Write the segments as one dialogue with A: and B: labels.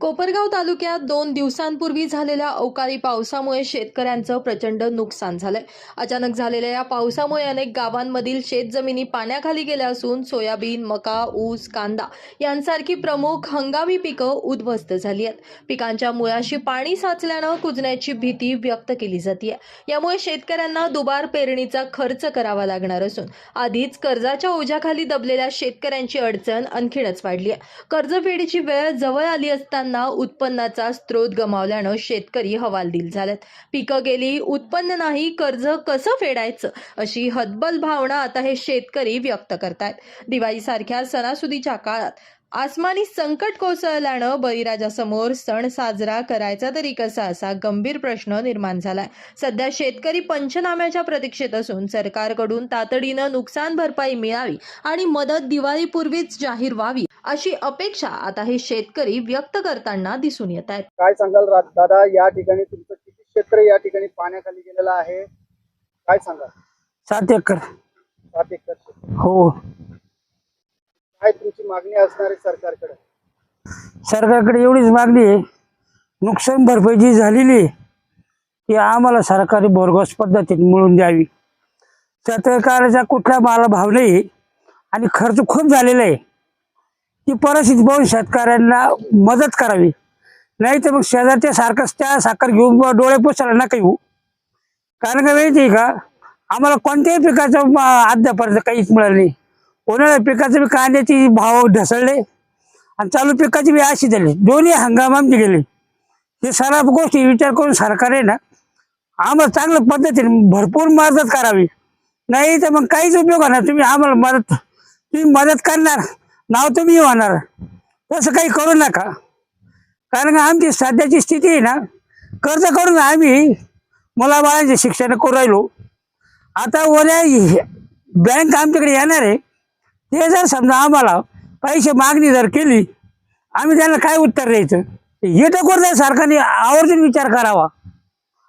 A: कोपरगाव तालुक्यात दोन दिवसांपूर्वी झालेल्या अवकाळी पावसामुळे शेतकऱ्यांचं प्रचंड नुकसान झालंय. अचानक झालेल्या या पावसामुळे अनेक गावांमधील शेतजमिनी पाण्याखाली गेल्या असून सोयाबीन मका ऊस कांदा यांसारखी प्रमुख हंगामी पिकं उद्ध्वस्त झाली आहेत. पिकांच्या मुळाशी पाणी साचल्यानं कुजण्याची भीती व्यक्त केली जाते यामुळे शेतकऱ्यांना दुबार पेरणीचा खर्च करावा लागणार असून आधीच कर्जाच्या ओझ्याखाली दबलेल्या शेतकऱ्यांची अडचण आणखीनच वाढली आहे कर्जफेडीची वेळ जवळ आली असताना उत्पन्नाचा स्रोत गमावल्यानं शेतकरी हवालदिल झाल्यात. पिकं गेली उत्पन्न नाही कर्ज कसं फेडायचं? अशी हतबल भावना आता हे शेतकरी व्यक्त करतायत. दिवाळीसारख्या सणासुदीच्या काळात आसमानी संकट कोसळल्यानं बळीराजासमोर सण साजरा करायचा तरी कसा असा गंभीर प्रश्न निर्माण झालाय. सध्या शेतकरी पंचनाम्याच्या प्रतीक्षेत असून सरकारकडून तातडीनं नुकसान भरपाई मिळावी आणि मदत दिवाळीपूर्वीच जाहीर व्हावी अशी अपेक्षा आता हे शेतकरी व्यक्त करताना दिसून येत आहेत.
B: काय सांगाल रा- दादा या ठिकाणी तुमचं किती क्षेत्र या ठिकाणी पाण्याखाली गेलेलं आहे? काय सांगाल?
C: सात एकर.
B: सात एकर क्षेत्र.
C: हो.
B: काय तुमची मागणी असणार आहे सरकारकडे?
C: सरकारकडे एवढीच मागणी आहे. नुकसान भरपाई जी झालेली आहे ती आम्हाला सरकारी बोरघोस पद्धतीने मिळून द्यावी. शेतकऱ्याचा कुठला माला भाव नाही आणि खर्च खूप झालेला आहे. ती परिस्थिती पाहून शेतकऱ्यांना मदत करावी. नाही तर मग शेजारच्या सारखंच त्या साखर घेऊन बुवा डोळे पुसायला नका येऊ. कारण का माहिती आहे का? आम्हाला कोणत्याही पिकाचं अद्यापर्यंत काहीच मिळालं नाही. उन्हाळ्या पिकाचं बी कांद्याचे भाव ढसळले आणि चालू पिकाची बी अशी झाली. दोन्ही हंगाम आमचे गेले. हे सर्व गोष्टी विचार करून सरकार आहे ना आम्हाला चांगल्या पद्धतीने भरपूर मदत करावी. नाही तर मग काहीच उपयोग होणार तुम्ही आम्हाला मदत तुम्ही मदत करणार. नाव तुम्ही होणार. तसं काही करू नका. कारण का आमची सध्याची स्थिती आहे ना कर्ज करून आम्ही मुलाबाळांचे शिक्षण करू राहिलो. आता उद्या बँक आमच्याकडे येणार आहे. ते जर समजा आम्हाला पैसे मागणी जर केली आम्ही त्यांना काय उत्तर द्यायचं? हे तर कोणत्या सरकारने आवर्जून विचार करावा.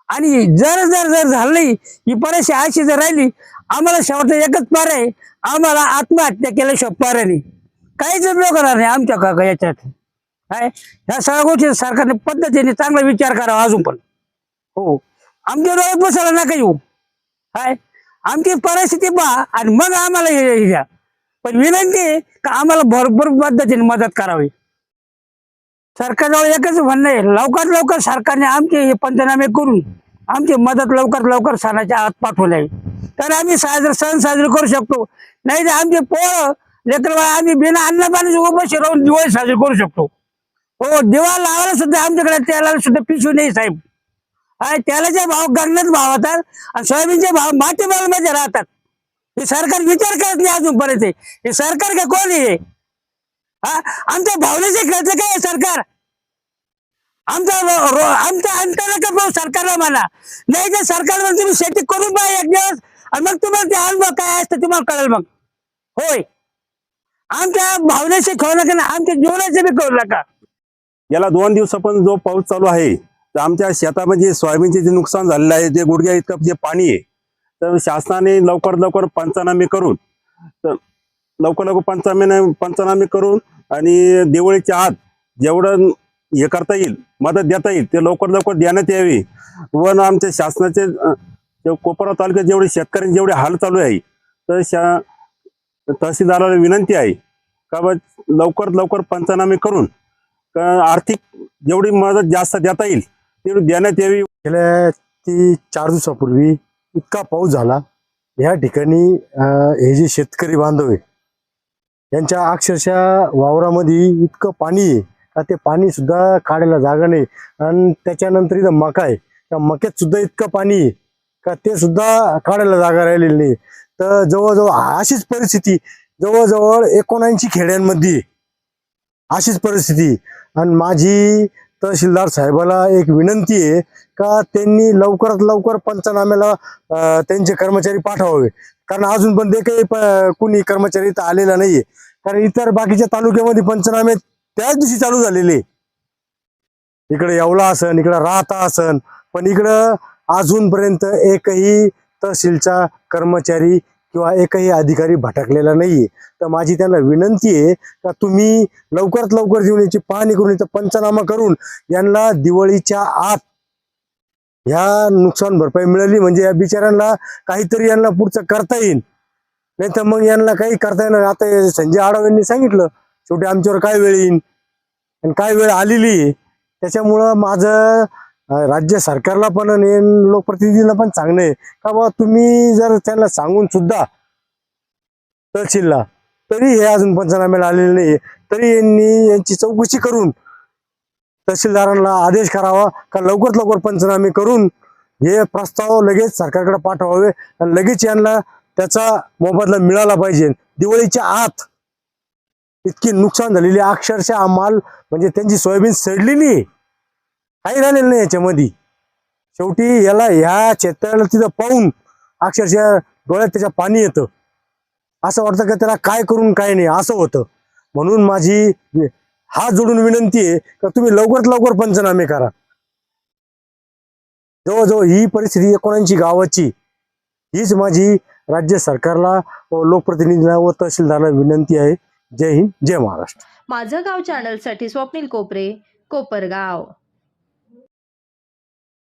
C: आणि जर जर जर झाली ही परिस्थिती अशी जर राहिली आम्हाला शेवटचं एकच पर्याय आम्हाला आत्महत्या केल्याशिवाय पर्याय नाही. काहीच उपयोग करणार नाही आमच्या का याच्यात. काय? ह्या सगळ्या गोष्टी सरकारने पद्धतीने चांगला विचार करावा अजून पण. हो. आमच्या डोळे बसायला नका येऊ. काय? आमची परिस्थिती पहा आणि मग आम्हाला हे द्या पण विनंती आहे का आम्हाला भरपूर पद्धतीने मदत करावी. सरकारजवळ एकच म्हणणं आहे लवकरात लवकर सरकारने आमचे हे पंचनामे करून आमची मदत लवकर लवकर सणाच्या आत पाठवले तर आम्ही साजरे सण साजरे करू शकतो. नाही तर आमचे पोळं लेकर आम्ही बिना अन्न पाणी उपाशी राहून दिवाळी साजरी करू शकतो. हो दिवा लावायला सुद्धा आमच्याकडे त्याला सुद्धा पिशवी नाही साहेब. आणि तेलाचे भाव गगनात भाव होतात आणि सोयाबीनचे भाव माती मातीमालमध्ये राहतात. हे सरकार विचार करत नाही अजूनपर्यंत. हे सरकार का कोण आहे हा? आमच्या भावनेचे खर्च काय आहे सरकार? आमचा आमच्या रो- आमचा अंतर का सरकारला म्हणा? नाही तर सरकार म्हणून तुम्ही शेती करून पाहिजे एक दिवस. आणि मग तुम्हाला ते अनुभव काय असतं तुम्हाला कळेल मग. होय. आमच्या भावनेचे खाऊ नका ना आमच्या जीवनाचे बी करू नका.
D: याला दोन दिवसापासून जो पाऊस चालू आहे तर आमच्या शेतामध्ये सोयाबीनचे जे नुकसान झालेलं आहे जे गुडघ्या इतकं जे पाणी आहे तर शासनाने लवकर लवकर पंचनामे करून तर लवकर लवकर पंचनामे पंचनामे करून आणि दिवाळीच्या आत जेवढं हे करता येईल मदत देता येईल ते लवकर लवकर देण्यात यावी. व आमच्या शासनाचे कोपरा तालुक्यात जेवढे शेतकऱ्यांचे जेवढे हाल चालू आहे तर शा तहसीलदाराला विनंती आहे का बा लवकर लवकर पंचनामे करून आर्थिक जेवढी मदत जास्त देता येईल तेवढी देण्यात यावी.
E: गेल्या ती चार दिवसापूर्वी इतका पाऊस झाला. या ठिकाणी हे जे शेतकरी बांधव आहे यांच्या अक्षरशः वावरामध्ये इतकं पाणी आहे का ते पाणी सुद्धा काढायला जागा नाही. आणि त्याच्यानंतर इथं मका आहे. त्या मक्यात सुद्धा इतकं पाणी आहे का ते सुद्धा काढायला जागा राहिलेली नाही. तर जवळजवळ अशीच परिस्थिती जवळजवळ एकोणऐंशी खेड्यांमध्ये अशीच परिस्थिती. आणि माझी तहसीलदार साहेबाला एक विनंती आहे का त्यांनी लवकरात लवकर पंचनाम्याला त्यांचे कर्मचारी पाठवावे. कारण अजून पण ते काही कुणी कर्मचारी इथं आलेला नाहीये. कारण इतर बाकीच्या तालुक्यामध्ये पंचनामे त्याच दिवशी चालू झालेले. इकडे येवला असन इकडे राहता असन पण इकडं अजूनपर्यंत एकही तहसीलचा कर्मचारी किंवा एकही अधिकारी भटकलेला नाहीये. तर माझी त्यांना विनंती आहे का तुम्ही लवकरात लवकर देऊन याची पाहणी करून याचा पंचनामा करून यांना दिवाळीच्या आत ह्या नुकसान भरपाई मिळाली म्हणजे या बिचाऱ्यांना काहीतरी यांना पुढचं करता येईल. नाही तर मग यांना काही करता येणार आता संजय आडव यांनी सांगितलं शेवटी आमच्यावर काय वेळ येईल? आणि काय वेळ आलेली आहे? त्याच्यामुळं माझं राज्य सरकारला पण आणि लोकप्रतिनिधीला पण चांगलं आहे. का बा तुम्ही जर त्यांना सांगून सुद्धा तहसीलला तरी हे अजून पंचनाम्याला आलेले नाही तरी यांनी यांची चौकशी करून तहसीलदारांना आदेश करावा का लवकरात लवकर पंचनामे करून हे प्रस्ताव लगेच सरकारकडे पाठवावे आणि लगेच यांना त्याचा मोबदला मिळाला पाहिजे. दिवाळीच्या आत इतकी नुकसान झालेली आहे, अक्षरशः माल म्हणजे त्यांची सोयाबीन सडलेली आहे काही राहिलेलं नाही याच्यामध्ये. शेवटी याला ह्या शेतकऱ्याला तिथं पाहून अक्षरशः डोळ्यात त्याच्या पाणी येतं. असं वाटतं का त्याला काय करून काय नाही असं होतं. म्हणून माझी हात जोडून विनंती आहे का तुम्ही लवकरात लवकर पंचनामे करा. जवळजवळ ही परिस्थिती एकोणऐंशी गावाची हीच माझी राज्य सरकारला व लोकप्रतिनिधीला व तहसीलदारला विनंती आहे. जय हिंद जय महाराष्ट्र.
A: माझं गाव चॅनलसाठी स्वप्नील कोपरे कोपरगाव.